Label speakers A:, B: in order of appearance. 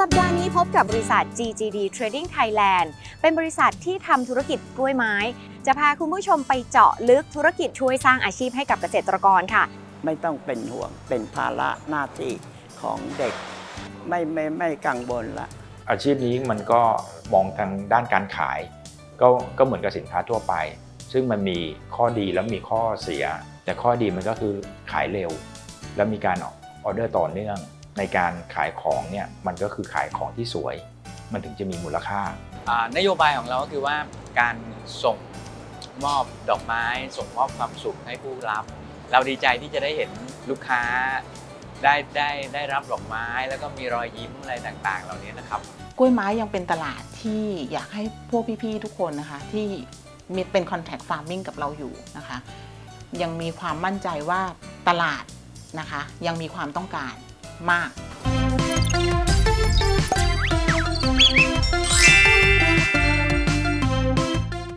A: สัปดาห์นี้พบกับบริษัท GGD Trading Thailand เป็นบริษัทที่ทำธุรกิจกล้วยไม้ จะพาคุณผู้ชมไปเจาะลึกธุรกิจช่วยสร้างอาชีพให้กับเกษตรกรค่ะ
B: ไม่ต้องเป็นห่วงเป็นภาระหน้าที่ของเด็ก ไม่ไม่ไม่กังวลละ
C: อาชีพนี้มันก็มองทางด้านการขาย ก็ก็เหมือนกับสินค้าทั่วไป ซึ่งมันมีข้อดีแล้วมีข้อเสีย แต่ข้อดีมันก็คือขายเร็ว แล้วมีการออเดอร์ต่อเนื่อง ในการขายของเนี่ยมันก็คือขายของที่สวย มันถึงจะมีมูลค่า
D: อ่านโยบายของเราก็คือว่าการส่งมอบดอกไม้ ส่งมอบความสุขให้ผู้รับ เราดีใจที่จะได้เห็นลูกค้าได้ได้ได้รับดอกไม้ แล้วก็มีรอยยิ้มอะไรต่างๆ เหล่านี้นะครับ
E: กล้วยไม้ยังเป็นตลาดที่อยากให้พวกพี่ๆทุกคนนะคะ ที่มีเป็น contact farming กับเราอยู่นะคะ ยังมีความมั่นใจว่าตลาดนะคะ ยังมีความต้องการ มาก